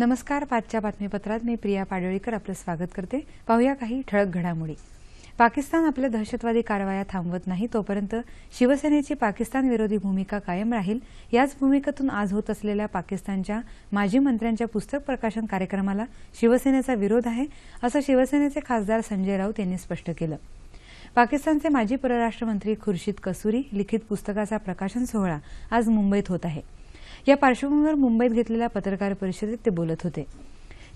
नमस्कार पाचच्या बातमीपत्रात मी प्रिया पाडळीकर आपलं स्वागत करते. पाहूया काही ठळक घडामोडी. पाकिस्तान आपल्या दहशतवादी कारवाया थांबवत नाही तोपर्यंत शिवसेनेची पाकिस्तान विरोधी भूमिका कायम राहील. याच भूमिकेतून आज होत असलेल्या पाकिस्तानच्या माजी मंत्र्यांच्या पुस्तक प्रकाशन कार्यक्रमाला शिवसेनेचा विरोध आहे असं शिवसेनेचे खासदार संजय राऊत यांनी स्पष्ट केलं. पाकिस्तानचे माजी परराष्ट्र मंत्री खुर्शीद कसुरी लिखित पुस्तकाचा प्रकाशन सोहळा आज मुंबईत होत आहे. या पार्श्वभूमीवर मुंबईत घेतलेल्या पत्रकार परिषदेत ते बोलत होते.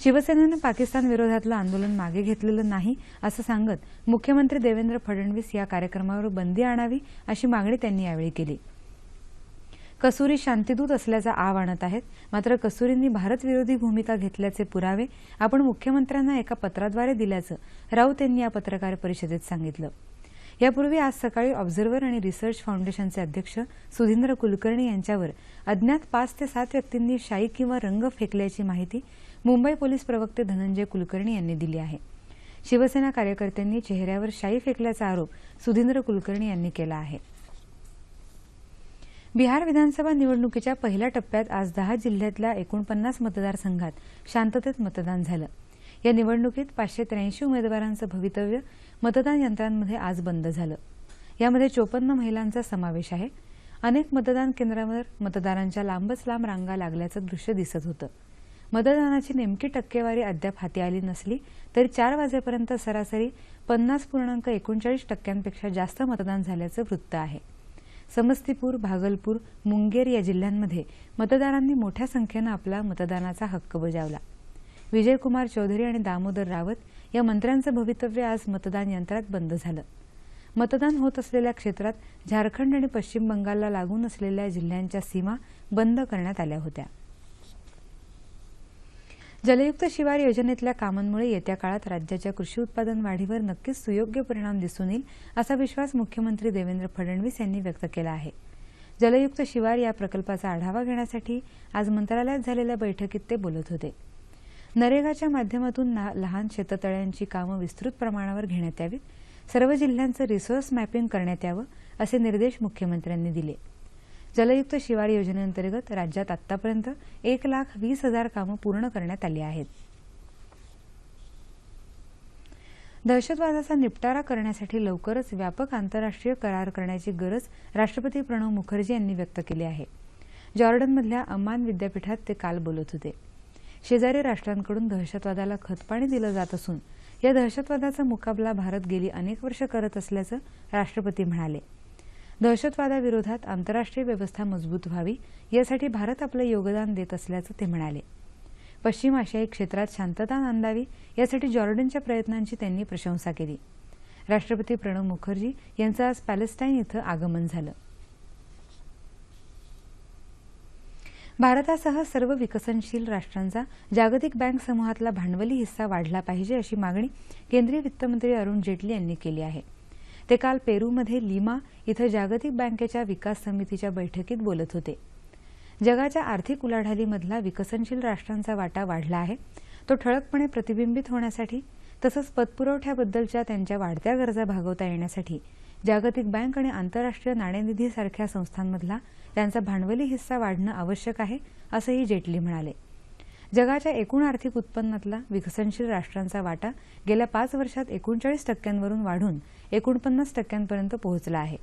शिवसेनेनं पाकिस्तान विरोधातलं आंदोलन मागे घेतलेलं नाही असं सांगत मुख्यमंत्री देवेंद्र फडणवीस या कार्यक्रमावर बंदी आणावी अशी मागणी त्यांनी यावेळी केली. कसुरी शांतीदूत असल्याचा आव आणत आहेत मात्र कसुरींनी भारतविरोधी भूमिका घेतल्याचे पुरावे आपण मुख्यमंत्र्यांना एका पत्राद्वारे दिल्याचं राऊत यांनी या पत्रकार परिषदेत सांगितलं. यापूर्वी आज सकाळी ऑब्झर्व्हर आणि रिसर्च फाउंडेशनचे अध्यक्ष सुधींद्र कुलकर्णी यांच्यावर अज्ञात पाच ते सात व्यक्तींनी शाई किंवा रंग फेकल्याची माहिती मुंबई पोलीस प्रवक्ते धनंजय कुलकर्णी यांनी दिली आहे. शिवसेना कार्यकर्त्यांनी चेहऱ्यावर शाई फेकल्याचा आरोप सुधींद्र कुलकर्णी यांनी केला आहे. बिहार विधानसभा निवडणुकीच्या पहिल्या टप्प्यात आज दहा जिल्ह्यातल्या एकोणपन्नास मतदारसंघात शांततेत मतदान झालं. या निवडणुकीत पाचशे त्र्याऐंशी उमेदवारांचं भवितव्य मतदान यंत्रांमध्ये आज बंद झालं. यामध्ये चोपन्न महिलांचा समावेश आहे. अनेक मतदान केंद्रांवर मतदारांच्या लांबच लांब रांगा लागल्याचं दृश्य दिसत होतं. मतदानाची नेमकी टक्केवारी अद्याप हाती आली नसली तरी चार वाजेपर्यंत सरासरी पन्नास पूर्णांक एकोणचाळीस टक्क्यांपेक्षा जास्त मतदान झाल्याचं वृत्त आहे. समस्तीपूर भागलपूर मुंगेर या जिल्ह्यांमध्ये मतदारांनी मोठ्या संख्येनं आपला मतदानाचा हक्क बजावला. विजयकुमार चौधरी आणि दामोदर रावत या मंत्र्यांचं भवितव्य आज मतदान यंत्रात बंद झालं. मतदान होत असलेल्या क्षेत्रात झारखंड आणि पश्चिम बंगालला लागून असलेल्या जिल्ह्यांच्या सीमा बंद करण्यात आल्या होत्या. जलयुक्त शिवार योजनेतल्या कामांमुळे येत्या काळात राज्याच्या कृषी उत्पादन वाढीवर नक्कीच सुयोग्य परिणाम दिसून येईल असा विश्वास मुख्यमंत्री देवेंद्र फडणवीस यांनी व्यक्त केला आहे. जलयुक्त शिवार या प्रकल्पाचा आढावा घेण्यासाठी आज मंत्रालयात झालेल्या बैठकीत ते बोलत होते. नरेगाच्या माध्यमातून लहान शेततळ्यांची कामं विस्तृत प्रमाणावर घेण्यात यावीत. सर्व जिल्ह्यांचं रिसोर्स मॅपिंग करण्यात यावं असे निर्देश मुख्यमंत्र्यांनी दिले. जलयुक्त शिवार योजनेअंतर्गत राज्यात आतापर्यंत एक लाख वीस हजार कामं पूर्ण करण्यात आली आहेत. दहशतवादाचा निपटारा करण्यासाठी लवकरच व्यापक आंतरराष्ट्रीय करार करण्याची गरज राष्ट्रपती प्रणव मुखर्जी यांनी व्यक्त केली आहे. जॉर्डनमधल्या अम्मान विद्यापीठात ते काल बोलत होते. शेजारी राष्ट्रांकडून दहशतवादाला खतपाणी दिलं जात असून या दहशतवादाचा मुकाबला भारत गेली अनेक वर्ष करत असल्याचं राष्ट्रपती म्हणाले. दहशतवादाविरोधात आंतरराष्ट्रीय व्यवस्था मजबूत व्हावी यासाठी भारत आपलं योगदान देत असल्याचं ते म्हणाले. पश्चिम आशियाई क्षेत्रात शांतता नांदावी यासाठी जॉर्डनच्या प्रयत्नांची त्यांनी प्रशंसा केली. राष्ट्रपती प्रणव मुखर्जी यांचं आज पॅलेस्टाईन इथं आगमन झालं. भारतासह सर्व विकसनशील राष्ट्रांचा जागतिक बँक समूहातला भांडवली हिस्सा वाढला पाहिजे अशी मागणी केंद्रीय वित्तमंत्री अरुण जेटली यांनी केली आहे. ते काल पेरूमध्ये लिमा इथं जागतिक बँकेच्या विकास समितीच्या बैठकीत बोलत होते. जगाच्या आर्थिक उलाढालीमधला विकसनशील राष्ट्रांचा वाटा वाढला आहे. तो ठळकपणे प्रतिबिंबित होण्यासाठी तसंच पतपुरवठ्याबद्दलच्या त्यांच्या वाढत्या गरजा भागवता येण्यासाठी जागतिक बँक आणि आंतरराष्ट्रीय नाणेनिधीसारख्या संस्थांमधला त्यांचा भांडवली हिस्सा वाढणं आवश्यक आहे असंही जेटली म्हणाले. जगाच्या एकूण आर्थिक उत्पन्नातला विकसनशील राष्ट्रांचा वाटा गेल्या पाच वर्षात एकोणचाळीस टक्क्यांवरून वाढून एकोणपन्नास टक्क्यांपर्यंत पोहोचला आहे.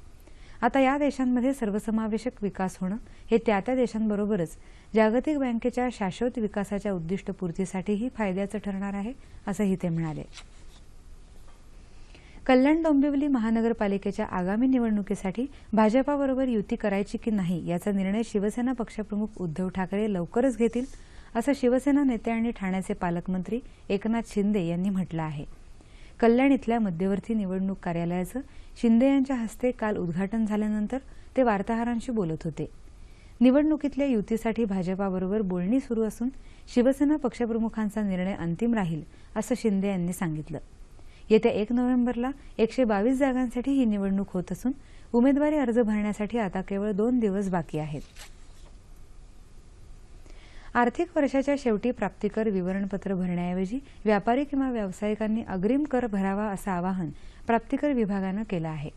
आता या देशांमध्ये सर्वसमावेशक विकास होणं हे त्या त्या देशांबरोबरच जागतिक बँकेच्या शाश्वत विकासाच्या उद्दिष्टपूर्तीसाठीही फायद्याचं ठरणार आहे असंही ते म्हणाले. कल्याण डोंबिवली महानगरपालिकेच्या आगामी निवडणुकीसाठी भाजपाबरोबर युती करायची की नाही याचा निर्णय शिवसेना पक्षप्रमुख उद्धव ठाकरे लवकरच घेतील असं शिवसेना नेते आणि ठाण्याचे पालकमंत्री एकनाथ शिंदे यांनी म्हटलं आहे. कल्याण इथल्या मध्यवर्ती निवडणूक कार्यालयाचं शिंदे यांच्या हस्ते काल उद्घाटन झाल्यानंतर ते वार्ताहरांशी बोलत होते. निवडणुकीतल्या युतीसाठी भाजपाबरोबर बोलणी सुरू असून शिवसेना पक्षप्रमुखांचा निर्णय अंतिम राहील असं शिंदे यांनी सांगितलं. येत्या एक नोव्हेंबरला एकशे बावीस जागांसाठी ही निवडणूक होत असून उमेदवारी अर्ज भरण्यासाठी आता केवळ दोन दिवस बाकी आहेत. आर्थिक वर्षाच्या शेवटी प्राप्तिकर विवरणपत्र भरण्याऐवजी व्यापारी किंवा व्यावसायिकांनी अग्रिम कर भरावा असं आवाहन प्राप्तिकर विभागानं केलं आहे.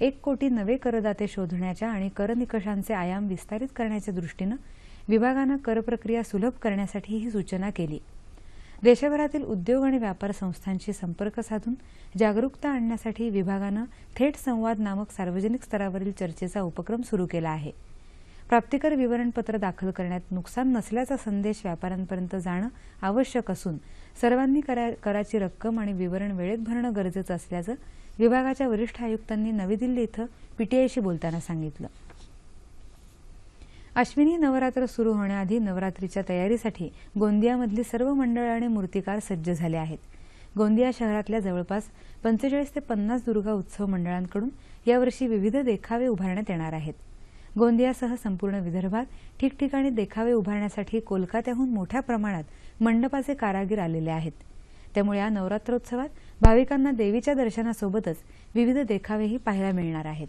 एक कोटी नवे करदाते शोधण्याच्या आणि कर निकषांचे आयाम विस्तारित करण्याच्या दृष्टीनं विभागानं कर प्रक्रिया सुलभ करण्यासाठी ही सूचना केली. देशभरातील उद्योग आणि व्यापार संस्थांशी संपर्क साधून जागरूकता आणण्यासाठी विभागानं थेट संवाद नामक सार्वजनिक स्तरावरील चर्चेचा उपक्रम सुरू केला आहे. प्राप्तिकर विवरणपत्र दाखल करण्यात नुकसान नसल्याचा संदेश व्यापाऱ्यांपर्यंत जाणं आवश्यक असून सर्वांनी करा- कराची रक्कम आणि विवरण वेळेत भरणं गरजेचं असल्याचं विभागाच्या वरिष्ठ आयुक्तांनी नवी दिल्ली इथं पीटीआयशी बोलताना सांगितलं. अश्विनी नवरात्र सुरू होण्याआधी नवरात्रीच्या तयारीसाठी गोंदियामधली सर्व मंडळ आणि मूर्तिकार सज्ज झाले आहेत. गोंदिया शहरातल्या जवळपास पंचेचाळीस ते पन्नास दुर्गा उत्सव मंडळांकडून यावर्षी विविध देखावे उभारण्यात येणार आहेत. गोंदियासह संपूर्ण विदर्भात ठिकठिकाणी देखावे उभारण्यासाठी कोलकात्याहून मोठ्या प्रमाणात मंडपाचे कारागीर आलेले आहेत. त्यामुळे या नवरात्रोत्सवात भाविकांना देवीच्या दर्शनासोबतच विविध देखावेही पाहायला मिळणार आहेत.